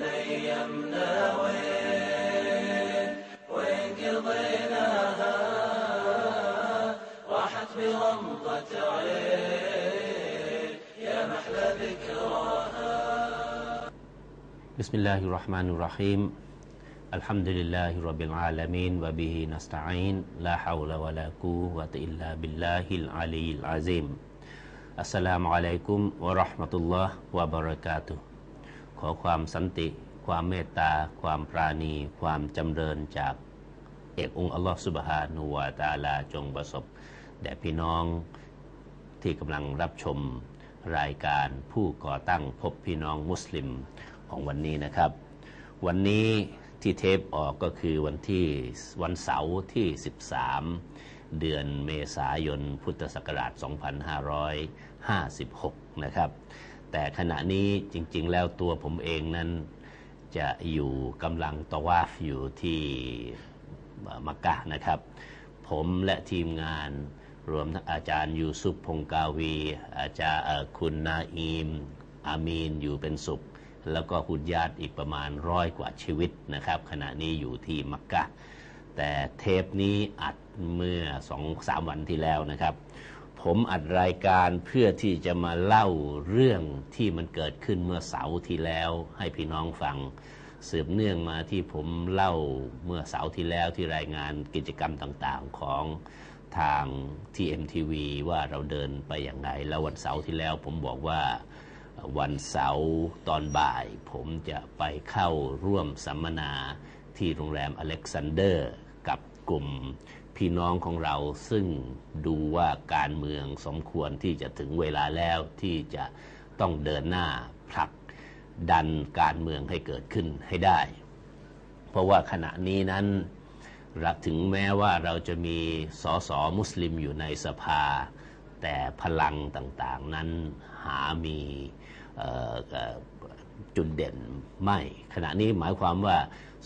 وين وين قضيناها راحت عين يا محلى ذكراها بسم الله الرحمن الرحيم. الحمد لله رب العالمين وبه نستعين. لا حول ولا قوة إلا بالله العلي العظيم. السلام عليكم ورحمة الله وبركاته. ขอความสันติ ความเมตตา ความปราณี ความจำเริญจากเอกองค์อัลลอฮ์สุบฮานุวะตาลาจงประสบแด่พี่น้องที่กำลังรับชมรายการผู้ก่อตั้งพบพี่น้องมุสลิมของวันนี้นะครับ วันนี้ที่เทปออกก็คือวันที่วันเสาร์ที่ 13 เดือนเมษายนพุทธศักราช 2556 นะครับ แต่ขณะนี้จริง ๆ แล้วตัวผมเองนั้นจะอยู่กำลังตะวาฟอยู่ที่มักกะนะครับ ผมและทีมงานรวมทั้งอาจารย์ยูซุปพงกาวี อาจารย์คุณนาอีมอามีนอยู่เป็นสุข แล้วก็คุณญาติอีกประมาณร้อยกว่าชีวิตนะครับ ขณะนี้อยู่ที่มักกะ แต่เทปนี้อัดเมื่อสองสามวันที่แล้วนะครับ ผมอัดรายการเพื่อที่จะมาเล่าเรื่องที่มันเกิดขึ้นเมื่อเสาร์ที่แล้วให้พี่น้องฟังสืบเนื่องมาที่ผมเล่าเมื่อเสาร์ที่แล้วที่รายงานกิจกรรมต่างๆของทาง TMTV ว่าเราเดินไปอย่างไรแล้ววันเสาร์ที่แล้วผมบอกว่าวันเสาร์ตอนบ่าย ผมจะไปเข้าร่วมสัมมนาที่โรงแรมอเล็กซานเดอร์ กับกลุ่ม พี่น้องของเราซึ่งดูว่าการเมืองสมควรที่จะถึงเวลาแล้วที่จะต้องเดินหน้าผลักดันการเมืองให้เกิดขึ้นให้ได้ เพราะว่าขณะนี้นั้นรัถึงแม้ว่าเราจะมีสสมุสลิมอยู่ในสภา แต่พลังต่างๆนั้นหามีจุดเด่นไม่ ขณะนี้หมายความว่า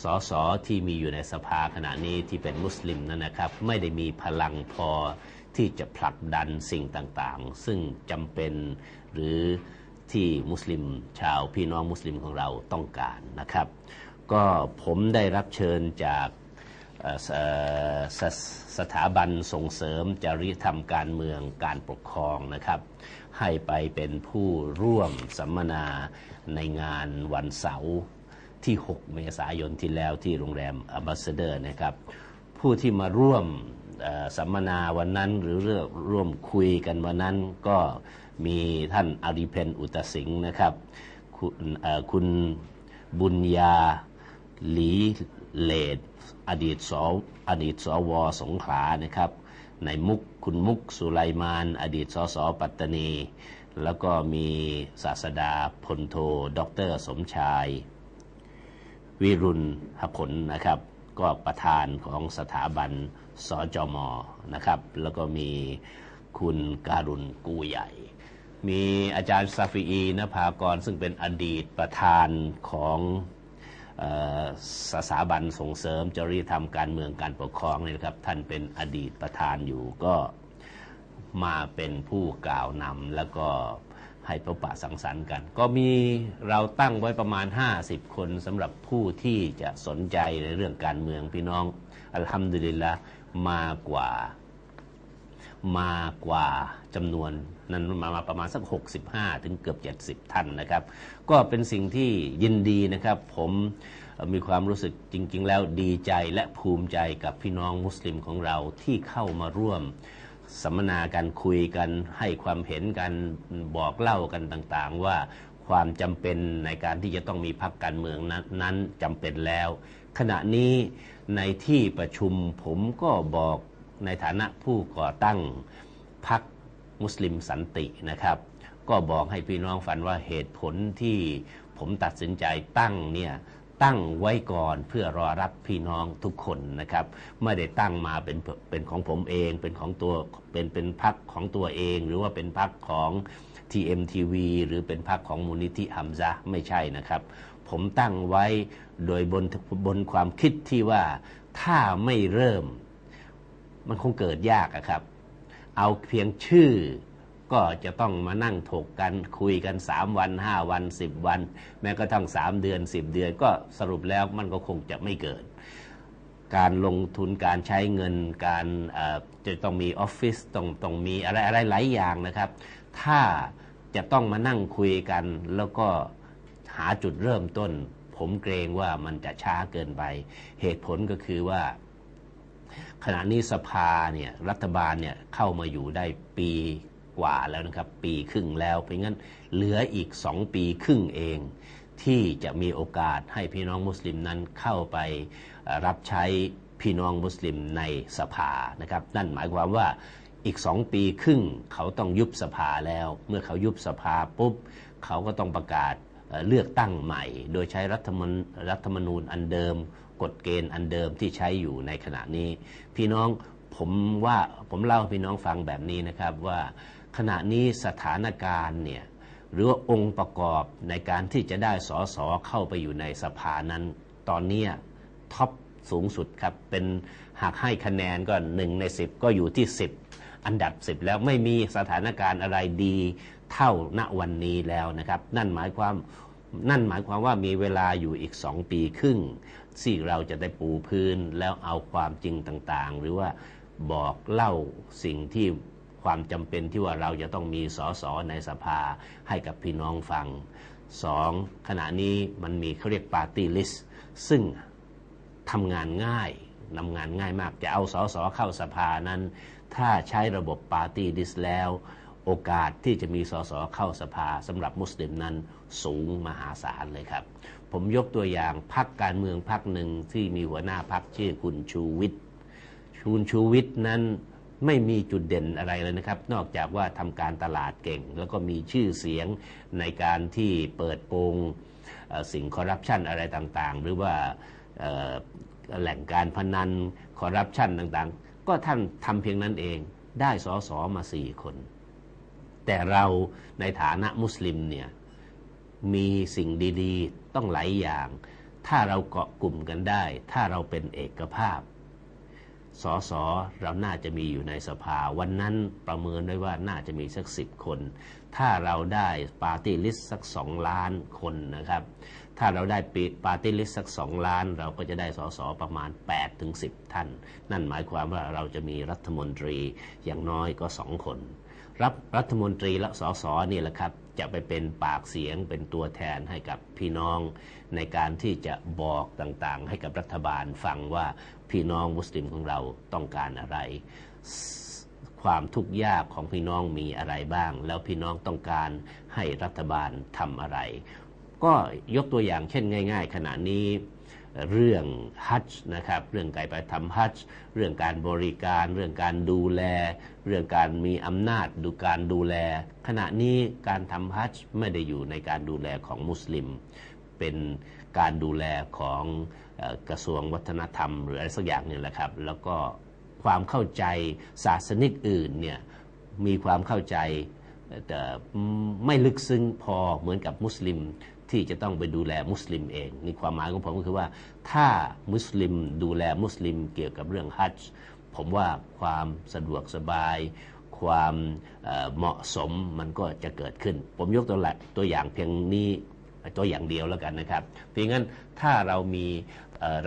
สสที่มีอยู่ในสภาขณะนี้ที่เป็นมุสลิมนั้นนะครับ ไม่ได้มีพลังพอที่จะผลักดันสิ่งต่างๆ ซึ่งจำเป็นหรือที่มุสลิมชาวพี่น้องมุสลิมของเราต้องการนะครับ ก็ผมได้รับเชิญจากสสสถาบันส่งเสริมจริยธรรมการเมืองการปกครองนะครับ ให้ไปเป็นผู้ร่วมสัมมนาในงานวันเสาร์ ที่ 6 เมษายนที่แล้วที่โรงแรมอับ s สเดอร์นะครับผู้ที่มาร่วมสัมมนาวันนั้นหรือร่วมคุยกันวันนั้นก็มีท่านอาริเพนอุตสิงห์นะครับ คุณคุณบุญญาหลีเลดอดีตสอดีตสวสงขลานะครับในมุกคุณมุกสุไลมาน อดีตสสปัตตานี แล้วก็มีศาสดาพลโทดรสมชาย วิรุณหผลนะครับ ก็ประธานของสถาบันสจมนะครับ แล้วก็มีคุณการุณกูใหญ่ มีอาจารย์ซาฟีอีนภากร ซึ่งเป็นอดีตประธานของสถาบันส่งเสริมจริยธรรมการเมืองการปกครองนี่ครับท่านเป็นอดีตประธานอยู่ก็มาเป็นผู้กล่าวนำแล้วก็ ให้พบปะสังสรรค์กัน ก็มีเราตั้งไว้ประมาณ 50 คนสำหรับผู้ที่จะสนใจในเรื่องการเมืองพี่น้อง อัลฮัมดุลิลละมากว่า มากว่าจำนวนนั้นมามาประมาณสัก 65 ถึงเกือบ 70 ท่านนะครับ ก็เป็นสิ่งที่ยินดีนะครับ ผมมีความรู้สึกจริง ๆ แล้วดีใจและภูมิใจกับพี่น้องมุสลิมของเราที่เข้ามาร่วม สัมมนาการคุยกันให้ความเห็นกันบอกเล่ากันต่างๆ ว่าความจำเป็นในการที่จะต้องมีพรรคการเมืองนั้นนั้นจำเป็นแล้ว ขณะนี้ในที่ประชุมผมก็บอกในฐานะผู้ก่อตั้งพรรคมุสลิมสันตินะครับ ก็บอกให้พี่น้องฟันว่าเหตุผลที่ผมตัดสินใจตั้งเนี่ย ตั้งไว้ก่อนเพื่อรอรับพี่น้องทุกคนนะครับไม่ได้ตั้งมาเป็นเป็นของผมเอง เป็นของตัวเป็นเป็นพักของตัวเอง หรือว่าเป็นพักของ TMTV หรือเป็นพักของมูลนิธิฮัมซะไม่ใช่นะครับ ผมตั้งไว้โดยบนบนความคิดที่ว่าถ้าไม่เริ่ม มันคงเกิดยากครับ เอาเพียงชื่อ ก็จะต้องมานั่งถกกันคุยกันสามวันห้าวันสิบวัน แม้กระทั่งสามเดือนสิบเดือน ก็สรุปแล้วมันก็คงจะไม่เกิด การลงทุนการใช้เงินการจะต้องมีออฟฟิศต้องต้องมีอะไรอะไรหลายอย่างนะครับ ถ้าจะต้องมานั่งคุยกันแล้วก็หาจุดเริ่มต้น ผมเกรงว่ามันจะช้าเกินไป เหตุผลก็คือว่า ขณะนี้สภาเนี่ยรัฐบาลเนี่ยเข้ามาอยู่ได้ปี กว่าแล้วนะครับ ปีครึ่งแล้ว เพราะงั้นเหลืออีกสองปีครึ่งเอง ที่จะมีโอกาสให้พี่น้องมุสลิมนั้นเข้าไปรับใช้พี่น้องมุสลิมในสภานะครับ นั่นหมายความว่าอีกสองปีครึ่งเขาต้องยุบสภาแล้ว เมื่อเขายุบสภาปุ๊บเขาก็ต้องประกาศเลือกตั้งใหม่ โดยใช้รัฐมนรัฐมนูญอันเดิม กฎเกณฑ์อันเดิมที่ใช้อยู่ในขณะนี้ พี่น้องผมว่าผมเล่าพี่น้องฟังแบบนี้นะครับว่า ขณะนี้สถานการณ์เนี่ยหรือว่าองค์ประกอบในการที่จะได้สอสอเข้าไปอยู่ในสภานั้น ตอนนี้ท็อปสูงสุดครับ เป็นหากให้คะแนนก็หนึ่งในสิบก็อยู่ที่สิบอันดับสิบแล้วไม่มีสถานการณ์อะไรดีเท่าณวันนี้แล้วนะครับ นั่นหมายความนั่นหมายความว่ามีเวลาอยู่อีกสองปีครึ่งที่เราจะได้ปูพื้นแล้วเอาความจริงต่างๆ หรือว่าบอกเล่าสิ่งที่ ความจำเป็นที่ว่าเราจะต้องมีสสในสภาให้กับพี่น้องฟังสองขณะนี้มันมีเขาเรียกปาร์ตี้ลิสต์ซึ่งทำงานง่ายนำงานง่ายมากจะเอาสสเข้าสภานั้น ถ้าใช้ระบบปาร์ตี้ลิสต์แล้ว โอกาสที่จะมีสสเข้าสภาสำหรับมุสลิมนั้นสูงมหาศาลเลยครับ ผมยกตัวอย่างพักการเมืองพักหนึ่งที่มีหัวหน้าพักชื่อคุณชูวิทย์คุณชูวิทย์นั้น ไม่มีจุดเด่นอะไรเลยนะครับ นอกจากว่าทำการตลาดเก่ง แล้วก็มีชื่อเสียงในการที่เปิดโปงสิ่งคอร์รัปชันอะไรต่างๆ หรือว่าแหล่งการพนันคอร์รัปชันต่างๆ ก็ท่านทำเพียงนั้นเองได้สอสอมาสี่คน แต่เราในฐานะมุสลิมเนี่ยมีสิ่งดีๆ ต้องหลายอย่าง ถ้าเราเกาะกลุ่มกันได้ ถ้าเราเป็นเอกภาพ สสเราน่าจะมีอยู่ในสภา วันนั้นประเมินได้ว่าน่าจะมีสักสิบคน ถ้าเราได้ปาร์ตี้ลิสต์สักสองล้านคนนะครับ ถ้าเราได้ปิดปาร์ตี้ลิสต์สักสองล้าน เราก็จะได้สสประมาณ8ถึง10 ท่าน นั่นหมายความว่าเราจะมีรัฐมนตรีอย่างน้อยก็สองคน รับรัฐมนตรีและสสนี่แหละครับ จะไปเป็นปากเสียงเป็นตัวแทนให้กับพี่น้องในการที่จะบอกต่างๆ ให้กับรัฐบาลฟังว่าพี่น้องมุสลิมของเราต้องการอะไร ความทุกข์ยากของพี่น้องมีอะไรบ้าง แล้วพี่น้องต้องการให้รัฐบาลทำอะไร ก็ยกตัวอย่างเช่นง่าย ๆ ขณะนี้ เรื่องฮัจนะครับเรื่องการไปทำฮัจเรื่องการบริการ เรื่องการดูแล เรื่องการมีอำนาจดูการดูแล ขณะนี้การทำฮัจไม่ได้อยู่ในการดูแลของมุสลิม เป็นการดูแลของกระทรวงวัฒนธรรม หรืออะไรสักอย่างนี่แหละครับ แล้วก็ความเข้าใจศาสนิกอื่นเนี่ยมีความเข้าใจ แต่ไม่ลึกซึ้งพอเหมือนกับมุสลิมที่จะต้องไปดูแลมุสลิมเองนี่ความหมายของผมก็คือว่า ถ้ามุสลิมดูแลมุสลิมเกี่ยวกับเรื่องฮัจจ์ผมว่าความสะดวกสบาย ความเหมาะสมมันก็จะเกิดขึ้น ผมยกตัวตัวอย่างเพียงนี้ตัวอย่างเดียวแล้วกันนะครับเพราะงั้นถ้าเรามี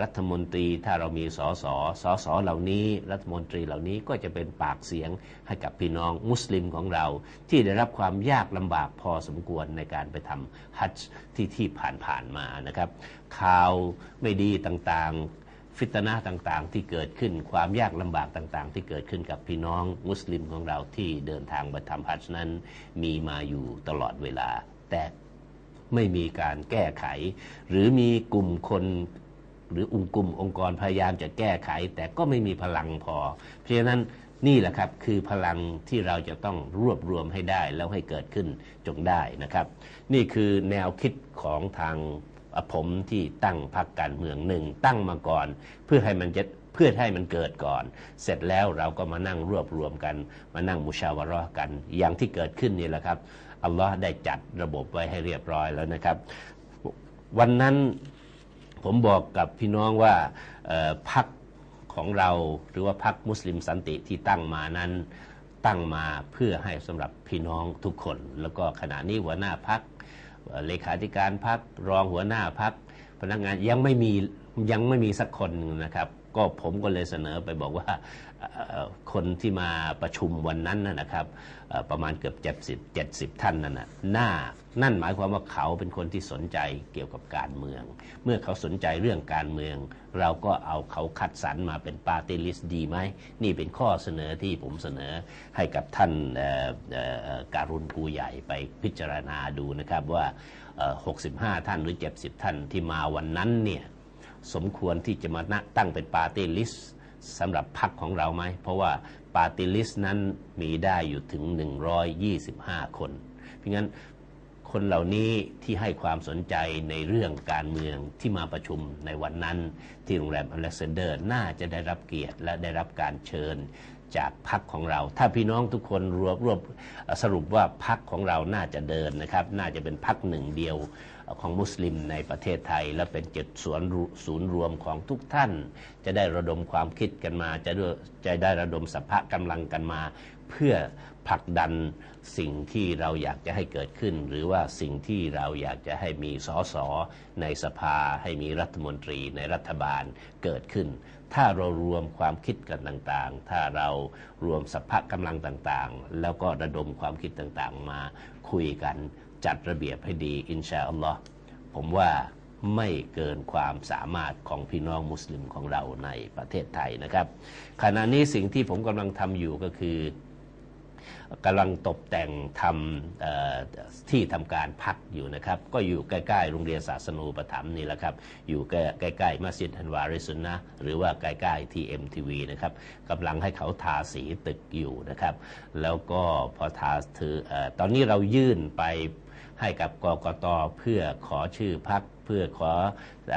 รัฐมนตรีถ้าเรามีสสสสเหล่านี้ รัฐมนตรีเหล่านี้ก็จะเป็นปากเสียงให้กับพี่น้องมุสลิมของเรา ที่ได้รับความยากลำบากพอสมควรในการไปทำฮัจจ์ที่ที่ผ่านๆมานะครับ ข่าวไม่ดีต่างๆ ฟิตนาต่างๆ ที่เกิดขึ้นความยากลำบากต่างๆ ที่เกิดขึ้นกับพี่น้องมุสลิมของเราที่เดินทางไปทำฮัจจ์นั้น มีมาอยู่ตลอดเวลา แต่ไม่มีการแก้ไข หรือมีกลุ่มคน หรือองค์กลุ่มองค์กรพยายามจะแก้ไข แต่ก็ไม่มีพลังพอ เพราะฉะนั้นนี่แหละครับคือพลังที่เราจะต้องรวบรวมให้ได้แล้วให้เกิดขึ้นจงได้นะครับ นี่คือแนวคิดของทางผมที่ตั้งพรรคการเมืองหนึ่งตั้งมาก่อน เพื่อให้มันจะเพื่อให้มันเกิดก่อน เสร็จแล้วเราก็มานั่งรวบรวมกัน มานั่งมุชาวารอกัน อย่างที่เกิดขึ้นนี่แหละครับอัลลอฮ์ได้จัดระบบไว้ให้เรียบร้อยแล้วนะครับ วันนั้น ผมบอกกับพี่น้องว่าพักของเราหรือว่าพักมุสลิมสันติที่ตั้งมานั้นตั้งมาเพื่อให้สำหรับพี่น้องทุกคน แล้วก็ขณะนี้หัวหน้าพักเลขาธิการพักรองหัวหน้าพักพนักงานยังไม่มียังไม่มีสักคนหนึ่งนะครับ ก็ผมก็เลยเสนอไปบอกว่าคนที่มาประชุมวันนั้นนะครับ ประมาณเกือบ70 70 ท่านนั่นนะน่านั่นหมายความว่าเขาเป็นคนที่สนใจเกี่ยวกับการเมือง เมื่อเขาสนใจเรื่องการเมือง เราก็เอาเขาคัดสรรมาเป็นปาร์ตี้ลิสต์ดีไหม นี่เป็นข้อเสนอที่ผมเสนอให้กับท่านการุณภูใหญ่ไปพิจารณาดูนะครับว่า 65 ท่านหรือ 70 ท่านที่มาวันนั้นเนี่ย สมควรที่จะมานะตั้งเป็นปาร์ตี้ลิสต์สำหรับพรรคของเราไหม เพราะว่าปาร์ตี้ลิสต์นั้นมีได้อยู่ถึง 125 คน เพราะงั้นคนเหล่านี้ที่ให้ความสนใจในเรื่องการเมืองที่มาประชุมในวันนั้น ที่โรงแรมอเล็กซานเดอร์น่าจะได้รับเกียรติและได้รับการเชิญ จากพรรคของเรา ถ้าพี่น้องทุกคนรวบรวบสรุปว่าพรรคของเราน่าจะเดินนะครับ น่าจะเป็นพรรคหนึ่งเดียวของมุสลิมในประเทศไทย และเป็นจุดศูนย์ศูนย์รวมของทุกท่าน จะได้ระดมความคิดกันมา จะจะได้ระดมสภะกำลังกันมา เพื่อผลักดันสิ่งที่เราอยากจะให้เกิดขึ้น หรือว่าสิ่งที่เราอยากจะให้มีสสในสภา ให้มีรัฐมนตรีในรัฐบาลเกิดขึ้น ถ้าเรารวมความคิดกันต่างๆ ถ้าเรารวมสภะกำลังต่างๆ แล้วก็ระดมความคิดต่างๆ มาคุยกันจัดระเบียบให้ดีอินชาอัลลอฮ์ผมว่าไม่เกินความสามารถของพี่น้องมุสลิมของเราในประเทศไทยนะครับ ขณะนี้สิ่งที่ผมกำลังทำอยู่ก็คือ กำลังตกแต่งทำที่ทำการพักอยู่นะครับ ก็อยู่ใกล้ๆโรงเรียนศาสนูปถัมภ์นี่แหละครับ อยู่ใกล้ๆมัสยิดฮันวาริสุนนะหรือว่าใกล้ๆที่ MTV นะครับกำลังให้เขาทาสีตึกอยู่นะครับ แล้วก็พอทาถืออตอนนี้เรายื่นไป ให้กับกกตเพื่อขอชื่อพักเพื่อขออ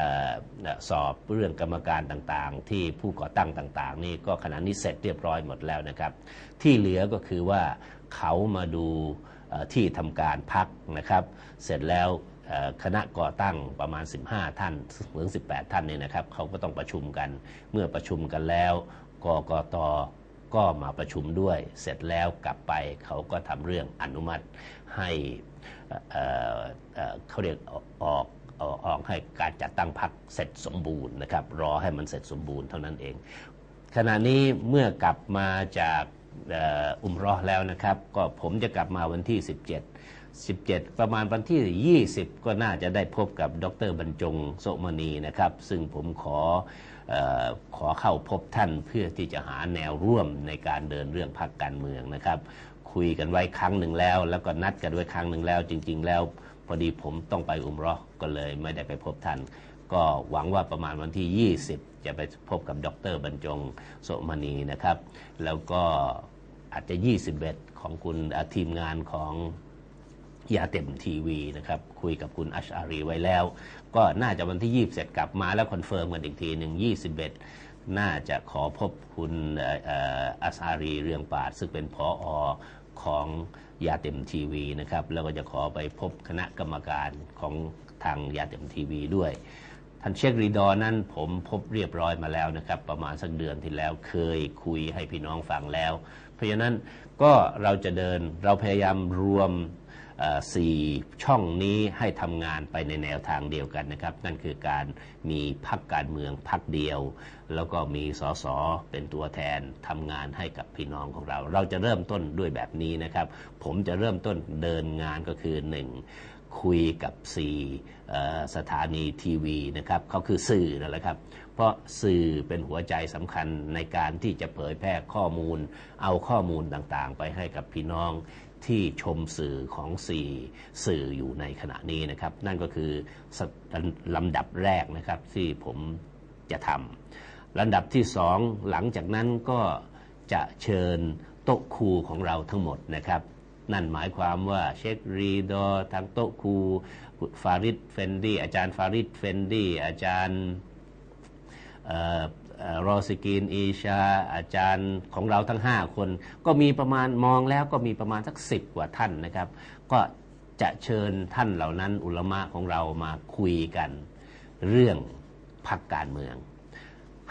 สอบเรื่องกรรมการต่างๆ ที่ผู้ก่อตั้งต่างๆ นี่ก็ขณะนี้เสร็จเรียบร้อยหมดแล้วนะครับ ที่เหลือก็คือว่าเขามาดูที่ทำการพักนะครับ เสร็จแล้วคณะก่อตั้งประมาณ 15 ท่านถึง18 ท่านเนี่ยนะครับเขาก็ต้องประชุมกันเมื่อประชุมกันแล้วกกตก็มาประชุมด้วย เสร็จแล้วกลับไปเขาก็ทำเรื่องอนุมัติให้ เเเขาเรียกออกออกให้การจัดตั้งพรรคเสร็จสมบูรณ์นะครับ รอให้มันเสร็จสมบูรณ์เท่านั้นเอง ขณะนี้เมื่อกลับมาจากอุมรอแล้วนะครับ ก็ผมจะกลับมาวันที่ 17 17 ประมาณวันที่ 20 ก็น่าจะได้พบกับดรบรรจงโสมณีนะครับ ซึ่งผมขออขอเข้าพบท่านเพื่อที่จะหาแนวร่วมในการเดินเรื่องพรรคการเมืองนะครับ คุยกันไว้ครั้งหนึ่งแล้ว แล้วก็นัดกันไว้ครั้งหนึ่งแล้ว จริง ๆ แล้วพอดีผมต้องไปอุมรอก็เลยไม่ได้ไปพบท่าน ก็หวังว่าประมาณวันที่ 20 จะไปพบกับดรบรรจงโสมณีนะครับ แล้วก็อาจจะ 21 ของคุณทีมงานของยาเต็มทีวีนะครับ คุยกับคุณอัชอารีไว้แล้ว ก็น่าจะวันที่ 20เสร็จกลับมาแล้วคอนเฟิร์มกันอีกทีหนึ่ง21 น่าจะขอพบคุณอัชอารีเรืองปาดซึ่งเป็นผออ ของยาเต็มทีวีนะครับแล้วก็จะขอไปพบคณะกรรมการของทางยาเต็มทีวีด้วยท่านเชครีดอนั้นผมพบเรียบร้อยมาแล้วนะครับ ประมาณสักเดือนที่แล้วเคยคุยให้พี่น้องฟังแล้ว เพราะฉะนั้นก็เราจะเดินเราพยายามรวม สี่ช่องนี้ให้ทำงานไปในแนวทางเดียวกันนะครับ นั่นคือการมีพักการเมืองพักเดียว แล้วก็มีสสเป็นตัวแทนทำงานให้กับพี่น้องของเรา เราจะเริ่มต้นด้วยแบบนี้นะครับ ผมจะเริ่มต้นเดินงานก็คือหนึ่งคุยกับสี่สถานีทีวีนะครับเขาคือสื่อนั่นแหละครับ เพราะสื่อเป็นหัวใจสำคัญในการที่จะเผยแพร่ข้อมูล เอาข้อมูลต่างๆ ไปให้กับพี่น้อง ที่ชมสื่อของสี่สื่ออยู่ในขณะนี้นะครับ นั่นก็คือลำดับแรกนะครับที่ผมจะทำลำดับที่สองหลังจากนั้นก็จะเชิญโต๊ะครูของเราทั้งหมดนะครับ นั่นหมายความว่าเชครีดอทางโต๊ะครูฟาริดเฟนดี้อาจารย์ฟาริดเฟนดี้อาจารย์ รอสกินอีชา อาจารย์ของเราทั้ง 5 คน ก็มีประมาณมองแล้วก็มีประมาณสักสิบกว่าท่านนะครับ ก็จะเชิญท่านเหล่านั้นอุลมะของเรามาคุยกัน เรื่องพักการเมือง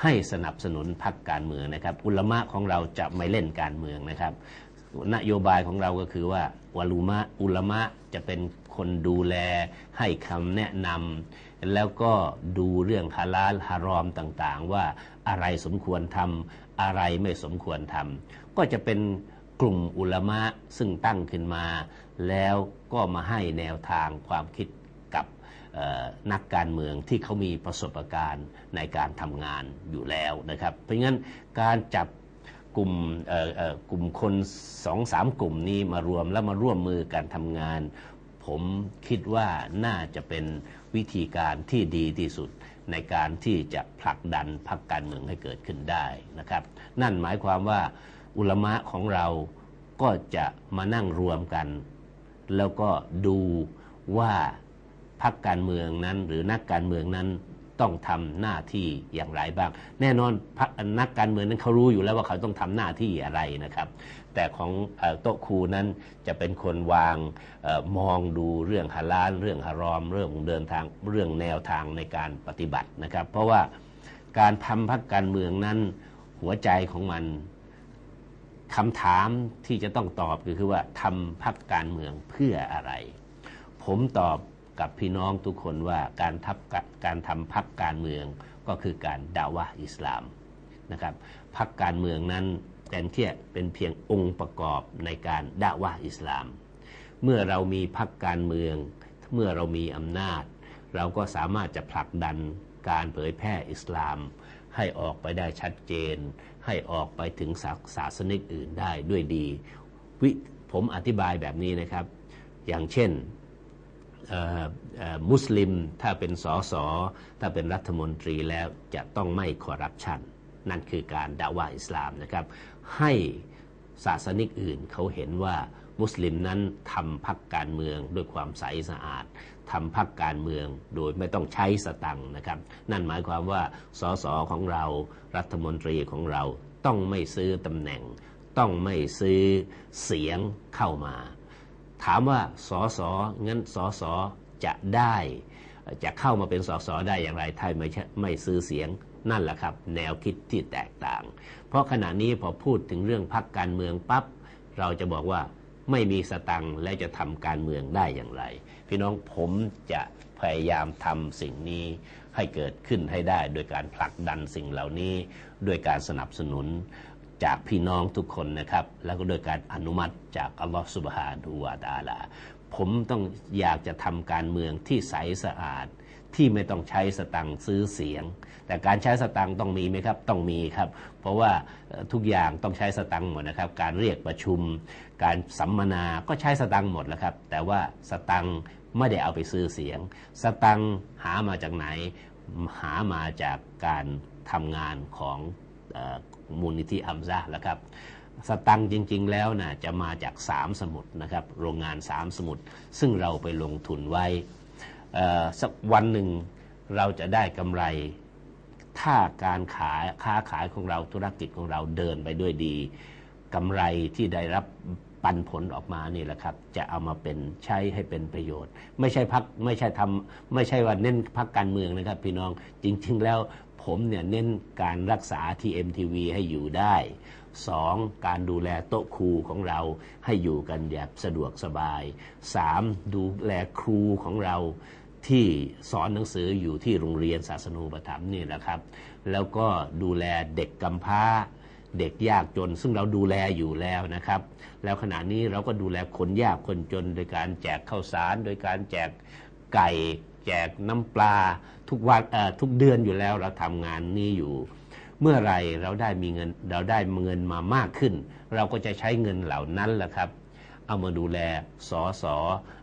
ให้สนับสนุนพรรคการเมืองนะครับ อุลมะของเราจะไม่เล่นการเมืองนะครับ นโยบายของเราก็คือว่าวาลุมะอุลมะจะเป็นคนดูแลให้คำแนะนำแล้วก็ดูเรื่องฮาลาลฮารอมต่างๆ ว่า อะไรสมควรทำอะไรไม่สมควรทำก็จะเป็นกลุ่มอุลมะซึ่งตั้งขึ้นมา แล้วก็มาให้แนวทางความคิดกับนักการเมืองที่เขามีประสบการณ์ในการทำงานอยู่แล้วนะครับ เพราะงั้นการจับกลุ่มกลุ่มคนสองสามกลุ่มนี้มารวมแล้วมาร่วมมือการทำงาน ผมคิดว่าน่าจะเป็นวิธีการที่ดีที่สุด ในการที่จะผลักดันพรรคการเมืองให้เกิดขึ้นได้นะครับ นั่นหมายความว่าอุลมะของเราก็จะมานั่งรวมกัน แล้วก็ดูว่าพรรคการเมืองนั้น หรือนักการเมืองนั้นต้องทำหน้าที่อย่างไรบ้าง แน่นอนนักการเมืองนั้นเขารู้อยู่แล้วว่าเขาต้องทำหน้าที่อะไรนะครับ แต่ของโต๊ะครูนั้นจะเป็นคนวางออมองดูเรื่องฮาลาลเรื่องฮารอม เรื่องเดินทางเรื่องแนวทางในการปฏิบัตินะครับ เพราะว่าการทำพรรคการเมืองนั้นหัวใจของมันคำถามที่จะต้องตอบก็คือว่าทำพรรคการเมืองเพื่ออะไร ผมตอบกับพี่น้องทุกคนว่าการทับการทำพักการเมืองก็คือการด่าวะอิสลามนะครับพักการเมืองนั้น เป็นเพียเป็นเพียงองค์ประกอบในการด่าวะอิสลาม เมื่อเรามีพักการเมือง เมื่อเรามีอำนาจ เราก็สามารถจะผลักดันการเผยแพร่อิสลาม ให้ออกไปได้ชัดเจน ให้ออกไปถึงศาสนิกอื่นได้ด้วยดีวิผมอธิบายแบบนี้นะครับ อย่างเช่นมุสลิมถ้าเป็นสอสอถ้าเป็นรัฐมนตรีแล้วจะต้องไม่คอร์รัปชัน นั่นคือการด่าว่าอิสลามนะครับ ให้ศาสนิกอื่นเขาเห็นว่ามุสลิมนั้นทำพักการเมืองด้วยความใสสะอาดทำพักการเมืองโดยไม่ต้องใช้สตังนะครับ นั่นหมายความว่าสสของเรารัฐมนตรีของเราต้องไม่ซื้อตำแหน่ง ต้องไม่ซื้อเสียงเข้ามา ถามว่าสอสองั้นสอสอจะได้ จะเข้ามาเป็นสอสอได้อย่างไรถ้าไม่ไม่ซื้อเสียง นั่นแหละครับ แนวคิดที่แตกต่าง เพราะขณะนี้พอพูดถึงเรื่องพักการเมืองปับ๊บเราจะบอกว่าไม่มีสตังค์และจะทำการเมืองได้อย่างไร พี่น้องผมจะพยายามทำสิ่งนี้ให้เกิดขึ้นให้ได้ โดยการผลักดันสิ่งเหล่านี้ด้วยการสนับสนุนจากพี่น้องทุกคนนะครับ แล้วก็โดยการอนุมัติจากอัลลอฮฺสุบฮานูวาตาลา ผมต้องอยากจะทำการเมืองที่ใสสะอาด ที่ไม่ต้องใช้สตังค์ซื้อเสียง แต่การใช้สตังค์ต้องมีไหมครับต้องมีครับ เพราะว่าทุกอย่างต้องใช้สตังค์หมดนะครับ การเรียกประชุม การสัมมนาก็ใช้สตังค์หมดแล้วครับ แต่ว่าสตังค์ไม่ได้เอาไปซื้อเสียง สตังค์หามาจากไหน หามาจากการทำงานของมูลนิธิอัมซาแล้วครับสตังจริง ๆ แล้วนะจะมาจากสามสมุดนะครับ โรงงานสามสมุด ซึ่งเราไปลงทุนไว้ สักวันหนึ่งเราจะได้กำไร ถ้าการขายค้าขายของเราธุรกิจของเราเดินไปด้วยดีกำไรที่ได้รับปันผลออกมานี่แหละครับ จะเอามาเป็นใช้ให้เป็นประโยชน์ ไม่ใช่พักไม่ใช่ทำไม่ใช่ว่าเน้นพักการเมืองนะครับ พี่น้องจริง ๆ แล้วผมเนี่ยเน้นการรักษา TMTV ให้อยู่ได้สองการดูแลโต๊ะครูของเราให้อยู่กันแบบสะดวกสบายสามดูแลครูของเรา ที่สอนหนังสืออยู่ที่โรงเรียนศาสนูปถัมภ์นี่แหละครับ แล้วก็ดูแลเด็กกำพร้า เด็กยากจน ซึ่งเราดูแลอยู่แล้วนะครับ แล้วขณะนี้เราก็ดูแลคนยากคนจน โดยการแจกข้าวสาร โดยการแจกไก่ แจกน้ำปลาทุกวันทุกเดือนอยู่แล้วเราทำงานนี้อยู่ เมื่อไรเราได้มีเงินเราได้เงินมามากขึ้น เราก็จะใช้เงินเหล่านั้นแหละครับเอามาดูแลสอสอ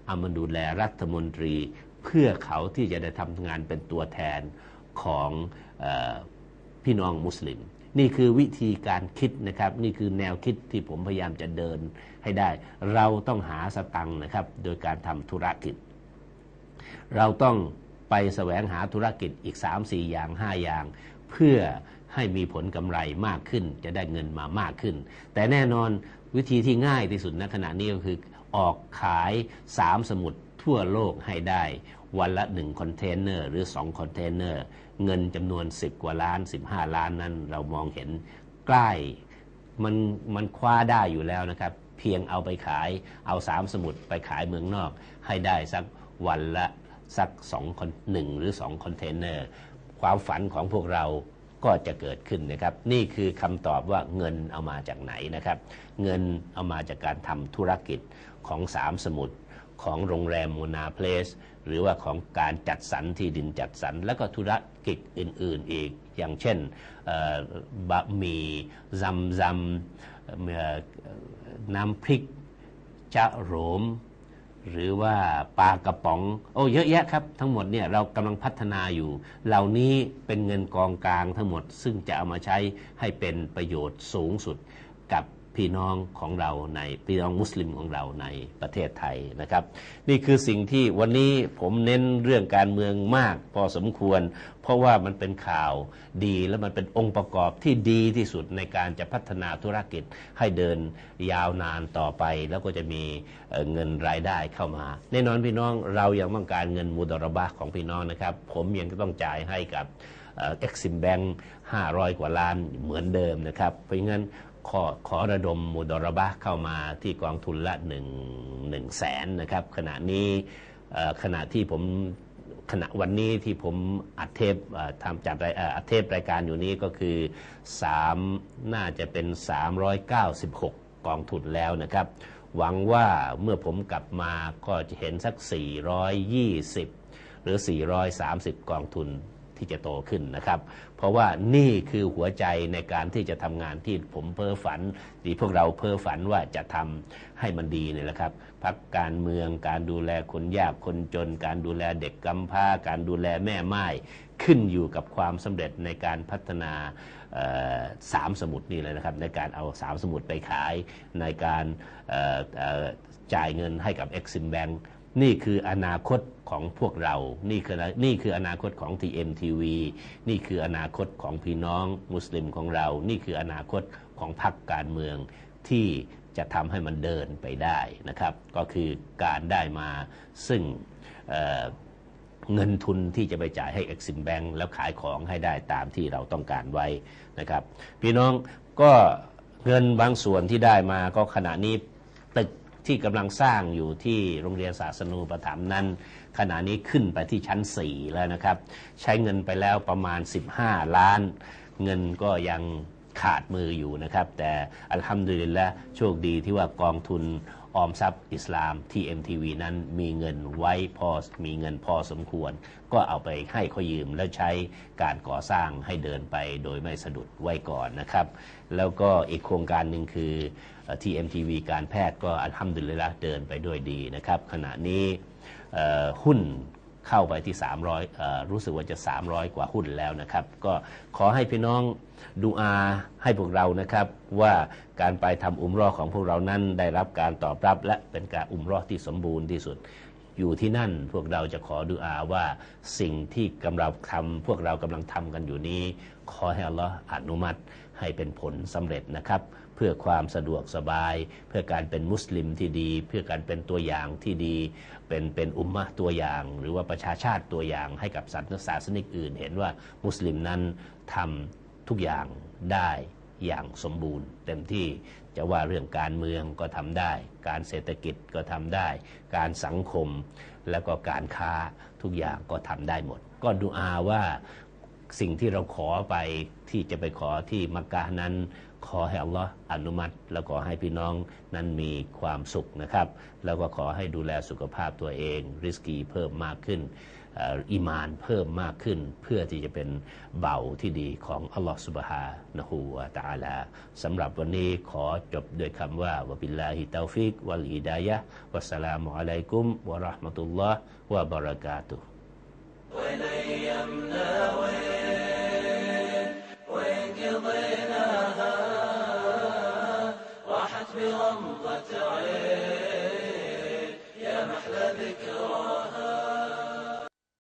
เอามาดูแลรัฐมนตรี เพื่อเขาที่จะได้ทำงานเป็นตัวแทนของอพี่น้องมุสลิม นี่คือวิธีการคิดนะครับ นี่คือแนวคิดที่ผมพยายามจะเดินให้ได้ เราต้องหาสตังนะครับ โดยการทำธุรกิจ เราต้องไปแสวงหาธุรกิจอีก 3 4 อย่าง 5 อย่าง เพื่อให้มีผลกำไรมากขึ้น จะได้เงินมามากขึ้น แต่แน่นอนวิธีที่ง่ายที่สุดณขณะนี้ก็คือออกขาย 3 สมุดทั่วโลกให้ได้ วันละ1คอนเทนเนอร์หรือ2คอนเทนเนอร์เงินจำนวน 10 กว่าล้าน 15 ล้านนั้นเรามองเห็นใกล้มันมันคว้าได้อยู่แล้วนะครับ เพียงเอาไปขายเอาสามสมุดไปขายเมืองนอก ให้ได้สักวันละสักสองคนหนึ่งหรือสองคอนเทนเนอร์ความฝันของพวกเราก็จะเกิดขึ้นนะครับ นี่คือคำตอบว่าเงินเอามาจากไหนนะครับ เงินเอามาจากการทำธุรกิจของสามสมุด ของโรงแรมโมนาเพลส หรือว่าของการจัดสรรที่ดินจัดสรร แล้วก็ธุรกิจอื่น ๆ อีก อย่างเช่นบะหมี่ซัมซัมน้ำพริกจะโรม หรือว่าปลากระป๋อง โอ้เยอะแยะครับ ทั้งหมดเนี่ยเรากำลังพัฒนาอยู่ เหล่านี้เป็นเงินกองกลางทั้งหมด ซึ่งจะเอามาใช้ให้เป็นประโยชน์สูงสุด พี่น้องของเราในพี่น้องมุสลิมของเราในประเทศไทยนะครับ นี่คือสิ่งที่วันนี้ผมเน้นเรื่องการเมืองมากพอสมควร เพราะว่ามันเป็นข่าวดีและมันเป็นองค์ประกอบที่ดีที่สุดในการจะพัฒนาธุรกิจให้เดินยาวนานต่อไป แล้วก็จะมีเงินรายได้เข้ามา แน่นอนพี่น้องเรายังต้องการเงินมูดรบาของพี่น้องนะครับ ผมยังต้องจ่ายให้กับเอ็กซิมแบงค์ห้าร้อยกว่าล้านเหมือนเดิมนะครับ เพราะงั้น ขอขอระดมมุดรบะเข้ามาที่กองทุนละหนึ่งหนึ่งแสนนะครับ ขณะนี้ขณะที่ผมขณะวันนี้ที่ผมอัดเทปทำจัดอัดเทปรายการอยู่นี้ก็คือ 3 น่าจะเป็น 396 กองทุนแล้วนะครับ หวังว่าเมื่อผมกลับมาก็จะเห็นสัก 420 หรือ 430 กองทุน ที่จะโตขึ้นนะครับ เพราะว่านี่คือหัวใจในการที่จะทำงานที่ผมเพ้อฝันที่พวกเราเพ้อฝันว่าจะทำให้มันดีเนี่ยแหละครับพักการเมืองการดูแลคนยากคนจน การดูแลเด็กกำพร้าการดูแลแม่ไม้ขึ้นอยู่กับความสำเร็จในการพัฒนาสามสมุดนี่เลยนะครับ ในการเอาสามสมุดไปขาย ในการจ่ายเงินให้กับ Exim Bank นี่คืออนาคต ของพวกเรา นี่คือนี่คืออนาคตของ TMTV นี่คืออนาคตของพี่น้องมุสลิมของเรา นี่คืออนาคตของพรรคการเมืองที่จะทำให้มันเดินไปได้นะครับ ก็คือการได้มาซึ่งเเงินทุนที่จะไปจ่ายให้ Exim Bank แล้วขายของให้ได้ตามที่เราต้องการไว้นะครับ พี่น้องก็เงินบางส่วนที่ได้มาก็ขณะนี้ตึกที่กำลังสร้างอยู่ที่โรงเรียนศาสนูปถัมภ์นั้น ขณะนี้ขึ้นไปที่ชั้น 4 แล้วนะครับ ใช้เงินไปแล้วประมาณ 15 ล้าน เงินก็ยังขาดมืออยู่นะครับ แต่อัลฮัมดุลิลละโชคดีที่ว่ากองทุนออมทรัพย์อิสลามที่ MTV นั้นมีเงินไว้พอมีเงินพอสมควร ก็เอาไปให้เขายืมแล้วใช้การก่อสร้างให้เดินไปโดยไม่สะดุดไว้ก่อนนะครับ แล้วก็อีกโครงการหนึ่งคือที่ MTV การแพทย์ก็อัลฮัมดุลิลละเดินไปด้วยดีนะครับ ขณะนี้ หุ้นเข้าไปที่ 300 รู้สึกว่าจะ 300 กว่าหุ้นแล้วนะครับ ก็ขอให้พี่น้องดูอาให้พวกเรานะครับ ว่าการไปทำอุมรอของพวกเรานั้นได้รับการตอบรับและเป็นการอุมรอที่สมบูรณ์ที่สุดอยู่ที่นั่นพวกเราจะขอดูอาว่าสิ่งที่กำลังทำพวกเรากำลังทำกันอยู่นี้ ขอให้อัลลอฮ์อนุมัติให้เป็นผลสำเร็จนะครับ เพื่อความสะดวกสบาย เพื่อการเป็นมุสลิมที่ดี เพื่อการเป็นตัวอย่างที่ดี เป็นเป็นอุมมะตัวอย่าง หรือว่าประชาชาติตัวอย่างให้กับศาสนิกอื่น เห็นว่ามุสลิมนั้นทำทุกอย่างได้อย่างสมบูรณ์เต็มที่จะว่าเรื่องการเมืองก็ทำได้ การเศรษฐกิจก็ทำได้ การสังคมแล้วก็การค้าทุกอย่างก็ทำได้หมด ก็ดูอาว่าสิ่งที่เราขอไปที่จะไปขอที่มักกะนั้นขอให้อัลลอฮ์อนุมัติ แล้วก็ให้พี่น้องนั้นมีความสุขนะครับ แล้วก็ขอให้ดูแลสุขภาพตัวเอง ริสกีเพิ่มมากขึ้นอิมานเพิ่มมากขึ้น เพื่อที่จะเป็นเบาที่ดีของอัลลอฮ์สุบฮานะฮูวะตาลาสำหรับวันนี้ขอจบด้วยคำว่าวะบิลลาฮิตาฟิกวัลฮิดายะวัสสลามุอะลัยกุมวะราะห์มะตุลลอฮ์วะบะเราะกาตุฮ์ بغمضة عين